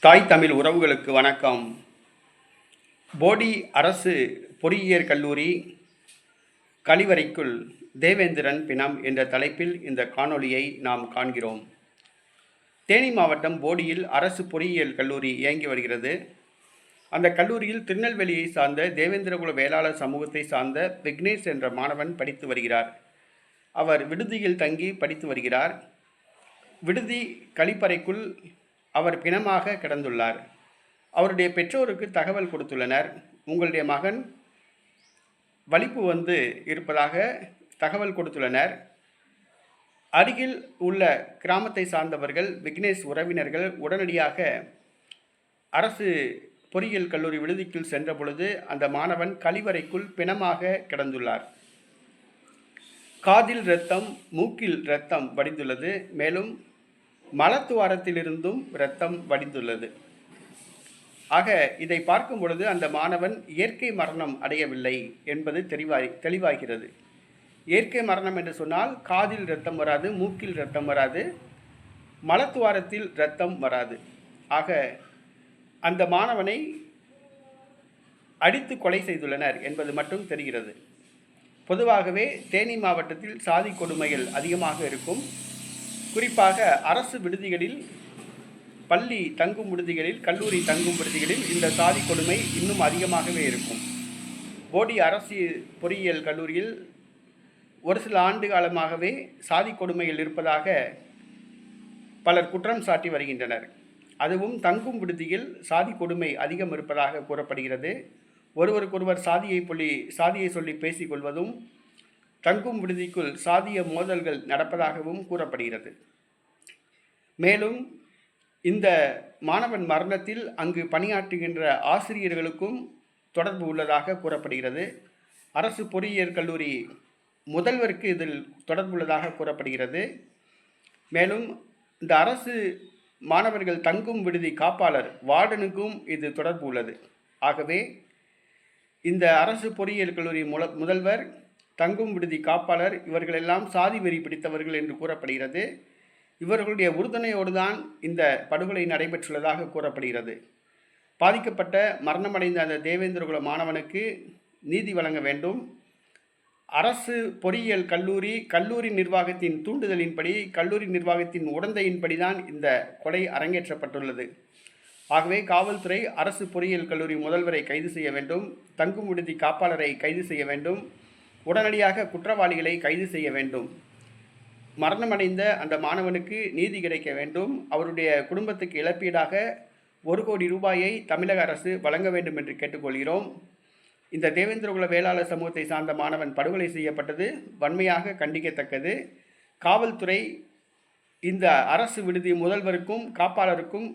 தாய் தமிழ் உறவுகளுக்கு வணக்கம். போடி அரசு பொறியியற் கல்லூரி கழிவறைக்குள் தேவேந்திரன் பிணம் என்ற தலைப்பில் இந்த காணொளியை நாம் காண்கிறோம். தேனி மாவட்டம் போடியில் அரசு பொறியியல் கல்லூரி இயங்கி வருகிறது. அந்த கல்லூரியில் திருநெல்வேலியை சார்ந்த தேவேந்திரகுல வேளாளர் சமூகத்தை சார்ந்த விக்னேஷ் என்ற மாணவன் படித்து வருகிறார். அவர் விடுதியில் தங்கி படித்து வருகிறார். விடுதி கழிப்பறைக்குள் அவர் பிணமாக கிடந்துள்ளார். அவருடைய பெற்றோருக்கு தகவல் கொடுத்துள்ளனர். உங்களுடைய மகன் வலிப்பு வந்து இருப்பதாக தகவல் கொடுத்துள்ளனர். அருகில் உள்ள கிராமத்தை சார்ந்தவர்கள் விக்னேஷ் உறவினர்கள் உடனடியாக அரசு பொறியியல் கல்லூரி விடுதிக்குள் சென்ற பொழுது அந்த மாணவன் கழிவறைக்குள் பிணமாக கிடந்துள்ளார். காதில் இரத்தம் மூக்கில் இரத்தம் வடிந்துள்ளது. மேலும் மலத்துவாரத்திலிருந்தும் இரத்தம் வடிந்துள்ளது. ஆக இதை பார்க்கும் பொழுது அந்த மாணவன் இயற்கை மரணம் அடையவில்லை என்பது தெளிவாய் தெளிவாகிறது. இயற்கை மரணம் என்று சொன்னால் காதில் இரத்தம் வராது மூக்கில் இரத்தம் வராது மலத்துவாரத்தில் இரத்தம் வராது. ஆக அந்த மாணவனை அடித்து கொலை செய்துள்ளனர் என்பது மட்டும் தெரிகிறது. பொதுவாகவே தேனி மாவட்டத்தில் சாதி கொடுமைகள் அதிகமாக இருக்கும். குறிப்பாக அரசு விடுதிகளில் பள்ளி தங்கும் விடுதிகளில் கல்லூரி தங்கும் விடுதிகளில் இந்த சாதி கொடுமை இன்னும் அதிகமாகவே இருக்கும். போடி அரசு பொறியியல் கல்லூரியில் ஒரு சில ஆண்டு காலமாகவே சாதி கொடுமைகள் இருப்பதாக பலர் குற்றம் சாட்டி வருகின்றனர். அதுவும் தங்கும் விடுதியில் சாதி கொடுமை அதிகம் இருப்பதாக கூறப்படுகிறது. ஒருவருக்கொருவர் சாதியை சொல்லி சாதியை சொல்லி பேசிக்கொள்வதும் தங்கும் விடுதிக்குள் சாதிய மோதல்கள் நடப்பதாகவும் கூறப்படுகிறது. மேலும் இந்த மாணவன் மரணத்தில் அங்கு பணியாற்றுகின்ற ஆசிரியர்களுக்கும் தொடர்பு உள்ளதாக கூறப்படுகிறது. அரசு பொறியியல் கல்லூரி முதல்வருக்கு இதில் தொடர்புள்ளதாக கூறப்படுகிறது. மேலும் இந்த அரசு மாணவர்கள் தங்கும் விடுதி காப்பாளர் வார்டனுக்கும் இது தொடர்பு உள்ளது. ஆகவே இந்த அரசு பொறியியல் கல்லூரி முதல்வர் தங்கும் விடுதி காப்பாளர் இவர்களெல்லாம் சாதி வெறி பிடித்தவர்கள் என்று கூறப்படுகிறது. இவர்களுடைய உறுதுணையோடு தான் இந்த படுகொலை நடைபெற்றுள்ளதாக கூறப்படுகிறது. பாதிக்கப்பட்ட மரணமடைந்த அந்த தேவேந்திரகுல மாணவனுக்கு நீதி வழங்க வேண்டும். அரசு பொறியியல் கல்லூரி கல்லூரி நிர்வாகத்தின் தூண்டுதலின்படி கல்லூரி நிர்வாகத்தின் உடந்தையின்படி தான் இந்த கொலை அரங்கேற்றப்பட்டுள்ளது. ஆகவே காவல்துறை அரசு பொறியியல் கல்லூரி முதல்வரை கைது செய்ய வேண்டும். தங்கும் விடுதி காப்பாளரை கைது செய்ய வேண்டும். உடனடியாக குற்றவாளிகளை கைது செய்ய வேண்டும். மரணமடைந்த அந்த மாணவனுக்கு நீதி கிடைக்க வேண்டும். அவருடைய குடும்பத்துக்கு இழப்பீடாக ஒரு கோடி ரூபாயை தமிழக அரசு வழங்க வேண்டும் என்று கேட்டுக்கொள்கிறோம். இந்த தேவேந்திரகுல வேளாளர் சமூகத்தை சார்ந்த மாணவன் படுகொலை செய்யப்பட்டது. வன்மையாக கண்டிக்கத்தக்கது. காவல்துறை இந்த அரசு விடுதி முதல்வருக்கும் காப்பாளருக்கும்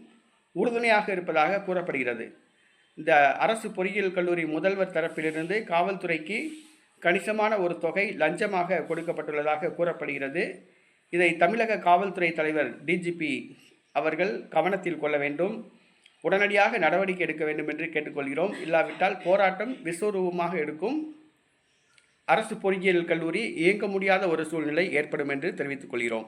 உறுதுணையாக இருப்பதாக கூறப்படுகிறது. இந்த அரசு பொறியியல் கல்லூரி முதல்வர் தரப்பிலிருந்து காவல்துறைக்கு கணிசமான ஒரு தொகை லஞ்சமாக கொடுக்கப்பட்டுள்ளதாக கூறப்படுகிறது. இதை தமிழக காவல்துறை தலைவர் டிஜிபி அவர்கள் கவனத்தில் கொள்ள வேண்டும். உடனடியாக நடவடிக்கை எடுக்க வேண்டும் என்று கேட்டுக்கொள்கிறோம். இல்லாவிட்டால் போராட்டம் விஸ்வரூபமாக எடுக்கும். அரசு பொறியியல் கல்லூரி இயங்க முடியாத ஒரு சூழ்நிலை ஏற்படும் என்று தெரிவித்துக் கொள்கிறோம்.